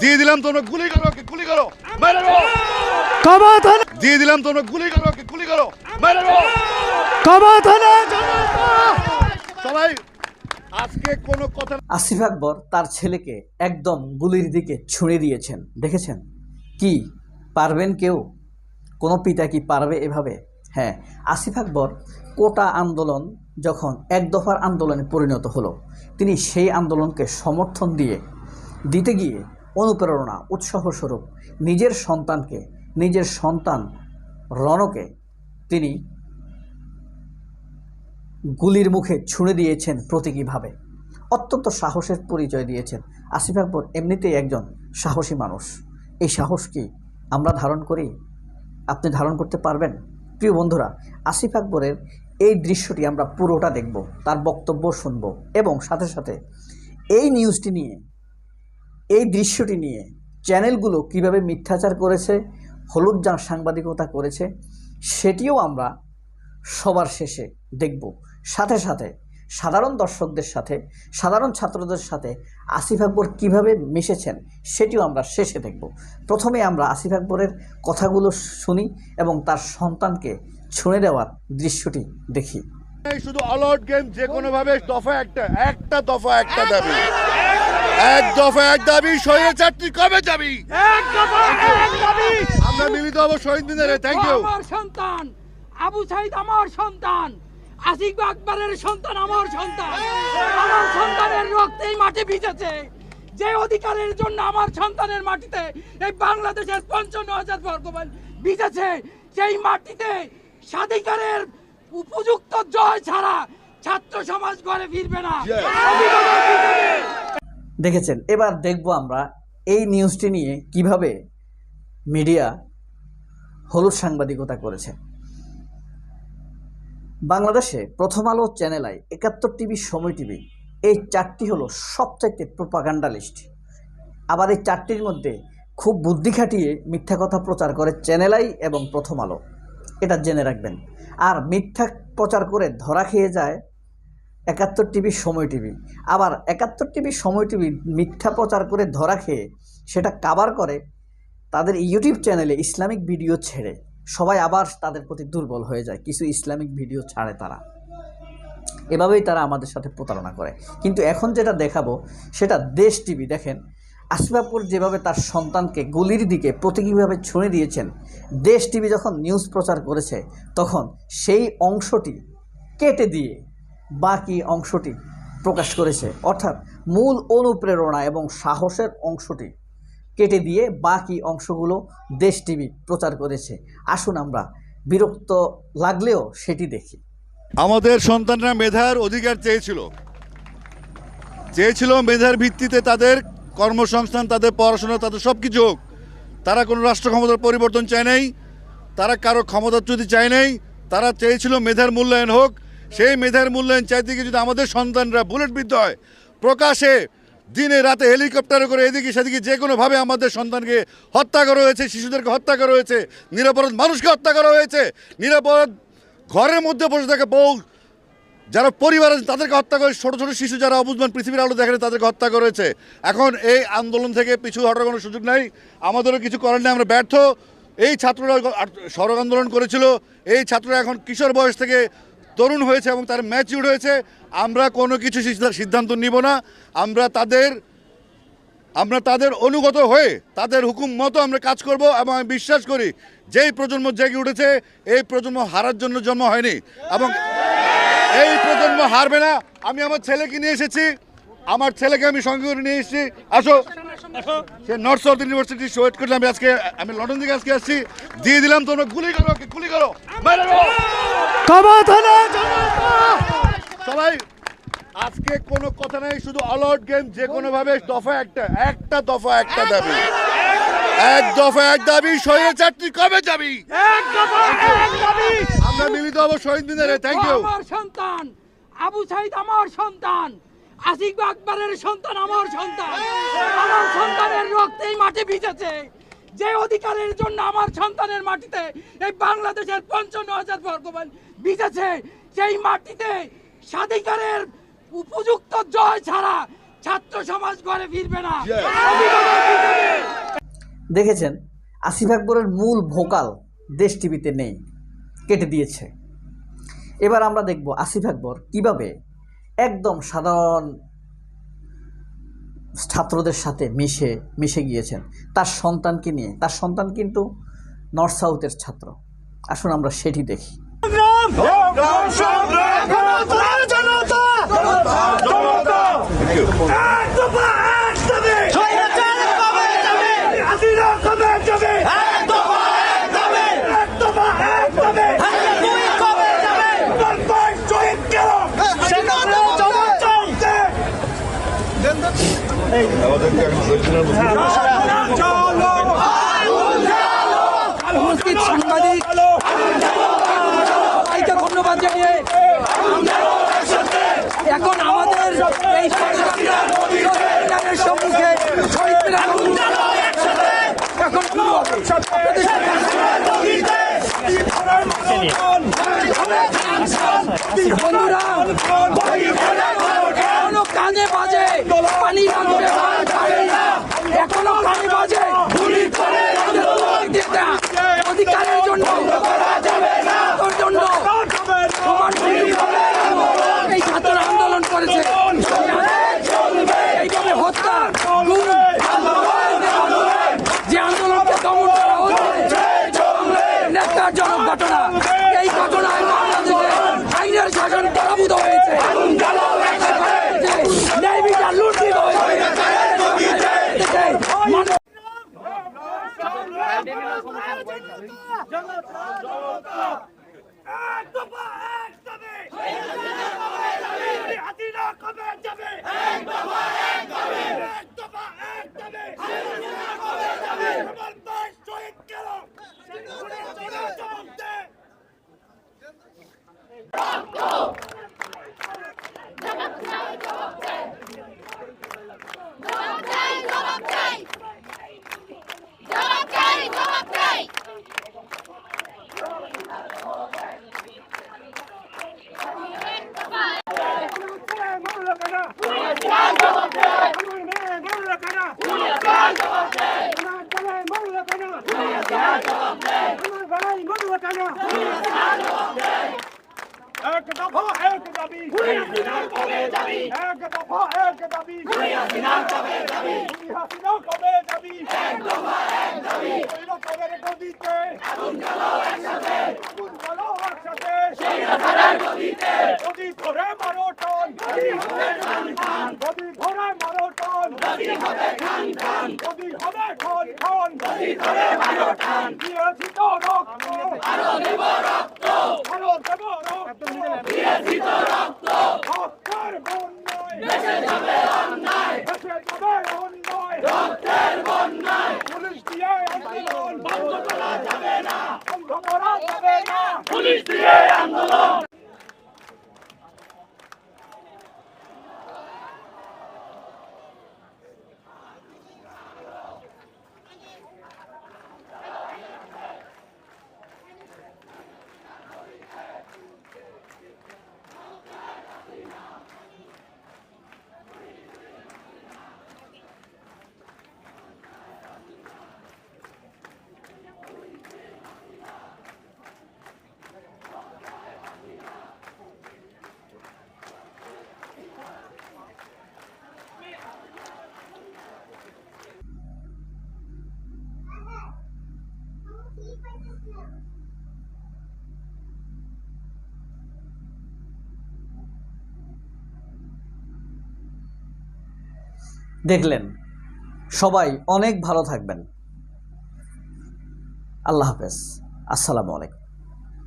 দিয়ে দিলাম তোমরা গুলি করো ওকে গুলি করো। মেরে দাও কাবা থানা দিয়ে দিলাম তোমরা গুলি করো ওকে গুলি করো। মেরে দাও কাবা থানা সবাই আজকে কোনো কথা আসিফ আকবর তার ছেলেকে একদম গুলির দিকে ছুঁড়ে দিয়েছেন দেখেছেন? কি পারবেন কেউ? কোনো পিতা কি পারবে এভাবে? হ্যাঁ আসিফ আকবর কোটা আন্দোলন যখন এক দফার আন্দোলনে পরিণত হলো তিনি সেই আন্দোলনকে সমর্থন দিয়ে দিতে গিয়ে অনুপ্রেরণা উৎসাহ স্বরূপ নিজের সন্তানকে, নিজের সন্তান রণকে তিনি গুলির মুখে ছুঁড়ে দিয়েছেন প্রতীকীভাবে। অত্যন্ত সাহসের পরিচয় দিয়েছেন। আসিফ আকবর এমনিতেই একজন সাহসী মানুষ। এই সাহস কি আমরা ধারণ করি? আপনি ধারণ করতে পারবেন? প্রিয় বন্ধুরা, আসিফ আকবরের এই দৃশ্যটি আমরা পুরোটা দেখব, তার বক্তব্য শুনব এবং সাথে সাথে এই নিউজটি নিয়ে এই দৃশ্যটি নিয়ে চ্যানেলগুলো কীভাবে মিথ্যাচার করেছে, হলুদ যা সাংবাদিকতা করেছে, সেটিও আমরা সবার শেষে দেখব। সাথে সাথে সাধারণ দর্শকদের সাথে, সাধারণ ছাত্রদের সাথে আসিফ আকবর কীভাবে মিশেছেন, সেটিও আমরা শেষে দেখব। প্রথমে আমরা আসিফ আকবরের কথাগুলো শুনি এবং তার সন্তানকে ছুঁড়ে দেওয়ার দৃশ্যটি দেখি। শুধু অলআউট গেম যে কোনো ভাবে দফা একটা একটা দফা একটা দাবি। এক দফা এক দাবি শহীদ চারটি কবে যাবি? এক দফা এক দাবি। আমরা মিলিত হব শহীদ দিনের থ্যাংক ইউ আমার সন্তান আবু সাইদ আমার সন্তান আসিফ আকবরের সন্তান আমার সন্তান। আমার সন্তানের রক্তেই মাটি ভিজেছে। যে অধিকারের জন্য আমার সন্তানের মাটিতে এই বাংলাদেশের পঞ্চান্ন হাজার বর্গমাইল ভিজেছে সেই মাটিতে স্বাধিকারের উপযুক্ত জয় ছাড়া ছাত্র সমাজ ঘরে ফিরবে না। দেখেছেন? এবার দেখব আমরা এই নিউজটি নিয়ে কীভাবে মিডিয়া হলুদ সাংবাদিকতা করেছে। বাংলাদেশে প্রথম আলো চ্যানেল একাত্তর টিভি, সময় টিভি, এই চারটি হলো সবচাইতে প্রোপাগান্ডা লিস্ট আবার এই চারটির মধ্যে খুব বুদ্ধি খাটিয়ে মিথ্যা কথা প্রচার করে চ্যানেল আই এবং প্রথম আলো। এটা জেনে রাখবেন। আর মিথ্যা প্রচার করে ধরা খেয়ে যায় একাত্তর টিভি সময় টিভি। আবার একাত্তর টিভি সময় টিভি মিথ্যা প্রচার করে ধরা খেয়ে সেটা কাবার করে, তাদের ইউটিউব চ্যানেলে ইসলামিক ভিডিও ছেড়ে সবাই আবার তাদের প্রতি দুর্বল হয়ে যায়, কিছু ইসলামিক ভিডিও ছাড়ে তারা। এভাবেই তারা আমাদের সাথে প্রতারণা করে। কিন্তু এখন যেটা দেখাবো, সেটা দেশ টিভি। দেখেন আসবাবপুর যেভাবে তার সন্তানকে গুলির দিকে প্রতীকীভাবে ছুঁড়ে দিয়েছেন, দেশ টিভি যখন নিউজ প্রচার করেছে, তখন সেই অংশটি কেটে দিয়ে বাকি অংশটি প্রকাশ করেছে। অর্থাৎ মূল অনুপ্রেরণা এবং সাহসের অংশটি কেটে দিয়ে বাকি অংশগুলো দেশ টিভি প্রচার করেছে। আসুন আমরা বিরক্ত লাগলেও সেটি দেখি। আমাদের সন্তানরা মেধার অধিকার চেয়েছিল। চেয়েছিল মেধার ভিত্তিতে তাদের কর্মসংস্থান, তাদের পড়াশোনা, তাদের সব কিছু হোক। তারা কোনো রাষ্ট্র ক্ষমতার পরিবর্তন চায় নাই, তারা কারও ক্ষমতাচ্যুতি চায় নাই, তারা চেয়েছিল মেধার মূল্যায়ন হোক সেই মেধার মূল্যায়ন গিয়ে যদি আমাদের সন্তানরা বুলেট বিদ্ধ হয়, প্রকাশে দিনে রাতে হেলিকপ্টারে করে এদিকে সেদিকে যে কোনোভাবে আমাদের সন্তানকে হত্যা করা হয়েছে, শিশুদেরকে হত্যা করা হয়েছে, নিরাপরাধ মানুষকে হত্যা করা হয়েছে, নিরাপরাধ ঘরের মধ্যে বসে থাকে বউ, যারা পরিবার আছে তাদেরকে হত্যা করে, ছোটো ছোটো শিশু যারা অবুঝমান পৃথিবীর আলো দেখেন তাদেরকে হত্যা করেছে এখন এই আন্দোলন থেকে পিছু হটার কোনো সুযোগ নাই, আমাদেরও কিছু করার নেই, আমরা ব্যর্থ। এই ছাত্ররা সড়ক আন্দোলন করেছিল, এই ছাত্ররা এখন কিশোর বয়স থেকে তরুণ হয়েছে এবং তার ম্যাচিউর হয়েছে, আমরা কোনো কিছু সিদ্ধান্ত নিব না। আমরা তাদের আমরা তাদের অনুগত হয়ে তাদের হুকুম মতো আমরা কাজ করব এবং আমি বিশ্বাস করি যেই প্রজন্ম জেগে উঠেছে, এই প্রজন্ম হারার জন্য জন্ম হয়নি এবং এই প্রজন্ম হারবে না। আমি আমার ছেলেকে নিয়ে এসেছি। আমার ছেলেকে আমি সঙ্গে করে নিয়ে এসেছি। আসো। সে নর্থ সাউথ ইউনিভার্সিটি ওয়েট করলে আমি আজকে আমি লন্ডন থেকে আজকে আসছি। দিয়ে দিলাম তোমরা গুলি করো গুলি করো। সবাই আজকে কোনো কথা নাই শুধু অলআউট গেম যে কোনো ভাবে দফা একটা একটা দফা একটা দাবি। এক দফা এক দাবি শহীদ চারটি কবে যাবি? এক দফা এক দাবি। আমরা মিলিত হব শহীদ দিনের থ্যাংক ইউ আমার সন্তান আবু সাইদ আমার সন্তান। আসিফ আকবরের সন্তান আমার সন্তান। আমার সন্তানের রক্তেই মাটি ভিজেছে। যে অধিকারের জন্য আমার সন্তানের মাটিতে এই বাংলাদেশের পঞ্চান্ন হাজার বর্গমাইল ভিজেছে সেই মাটিতে স্বাধিকারের উপযুক্ত জয় ছাড়া ছাত্র সমাজ ঘরে ফিরবে না। দেখেছেন আসিফ আকবরের মূল ভোকাল দেশ টিভিতে নেই কেটে দিয়েছে। এবার আমরা দেখব আসিফ আকবর কীভাবে একদম সাধারণ ছাত্রদের সাথে মিশে মিশে গিয়েছেন তার সন্তানকে নিয়ে তার সন্তান কিন্তু নর্থ সাউথের ছাত্র আসুন আমরা সেটি দেখি ধন্যবাদ জানিয়ে এখন আমাদের এখন বন্ধুরা এখনও কানে বাজে পানি রাখতে পারে না এখনও কানে বাজে অধিকারের জন্য তোর জন্য সমান এই ছাত্র আন্দোলন করেছে এইভাবে হত্যা গুম, যে আন্দোলনকে দমন করা হচ্ছে ন্যাক্কারজনক ঘটনা এই ঘটনায় বাংলাদেশে আইনের শাসন পরাভূত হয়েছে ন্যায় বিচার লুণ্ঠিত হয়েছে মানুষ জবাব চাই জবাব চাই জবাব চাই জবাব চাই এক দফা, এক দাবি। এক দফা, এক দাবি। হাসিনা কবে যাবি কৈলাসের গদিতে আগুন জ্বালাও একসাথে গদি ধরে মারো টন। গদি ধরে মারো টন। গদি হবে খান খান। দিয়েছি তো রক্ত। আরও দেব রক্ত। রক্তের বন্যায়। দেশে যাবে অন্যায়। পুলিশ দিয়ে আন্দোলন। বন্ধ করা যাবে না। বন্ধ করা যাবে না। পুলিশ দিয়ে আন্দোলন। দেখলেন সবাই অনেক ভালো থাকবেন। আল্লাহ হাফেজ। আসসালামু আলাইকুম।